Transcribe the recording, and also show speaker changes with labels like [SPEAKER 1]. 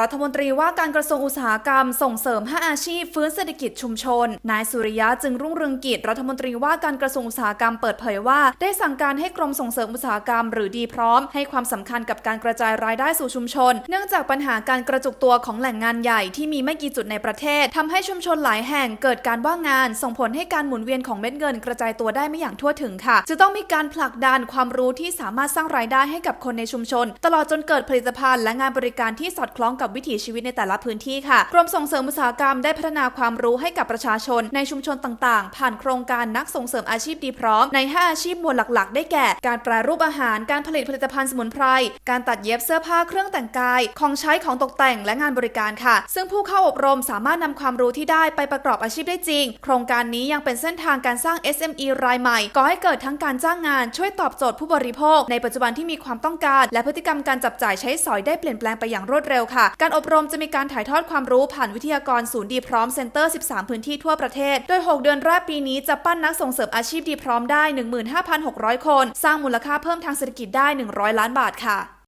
[SPEAKER 1] รัฐมนตรีว่าการกระทรวงอุตสาหกรรมส่งเสริม 5 อาชีพ ฟื้นเศรษฐกิจชุมชน นายสุริยะจึงรุ่งเรืองกิจรัฐมนตรีว่าการกระทรวงอุตสาหกรรมเปิดเผยว่า ได้สั่งการให้กรมส่งเสริมอุตสาหกรรม หรือดีพร้อม ให้ความสำคัญกับการกระจายรายได้สู่ชุมชน เนื่องจากปัญหาการกระจุกตัวของแหล่งงานใหญ่ที่มีไม่กี่จุดในประเทศทำให้ชุมชนหลายแห่งเกิดการว่างงาน ส่งผลให้การหมุนเวียนของเม็ดเงินกระจายตัวได้ไม่อย่างทั่วถึงค่ะจะต้องมีการผลักดันความรู้ที่สามารถสร้างรายได้ให้กับคนในชุมชน ตลอดจนเกิดผลิตภัณฑ์และงานบริการที่สอดคล้องกับวิถีชีวิตในแต่ละพื้นที่ค่ะ กรมส่งเสริมอุตสาหกรรมได้พัฒนาความรู้ให้กับประชาชนในชุมชนต่างๆ ผ่านโครงการนักส่งเสริมอาชีพดีพร้อมใน 5 อาชีพหมวดหลักๆ ได้แก่ การแปรรูปอาหาร การผลิตผลิตภัณฑ์สมุนไพร การตัดเย็บเสื้อผ้าเครื่องแต่งกาย ของใช้ของตกแต่งและงานบริการค่ะ ซึ่งผู้เข้าอบรมสามารถนำความรู้ที่ได้ไปประกอบอาชีพได้จริง โครงการนี้ยังเป็นเส้นทางการสร้าง SME รายใหม่ก่อให้เกิดทั้งการจ้างงานช่วยตอบโจทย์ผู้บริโภค ในปัจจุบันที่มีความต้องการ และพฤติกรรมการจับจ่ายใช้สอยได้เปลี่ยนแปลงไปอย่างรวดเร็วค่ะการอบรมจะมีการถ่ายทอดความรู้ผ่านวิทยากรศูนย์ดีพร้อมเซ็นเตอร์ 13 พื้นที่ทั่วประเทศ โดย 6 เดือนแรกปีนี้จะปั้นนักส่งเสริมอาชีพดีพร้อมได้ 15,600 คน สร้างมูลค่าเพิ่มทางเศรษฐกิจได้ 100 ล้านบาทค่ะ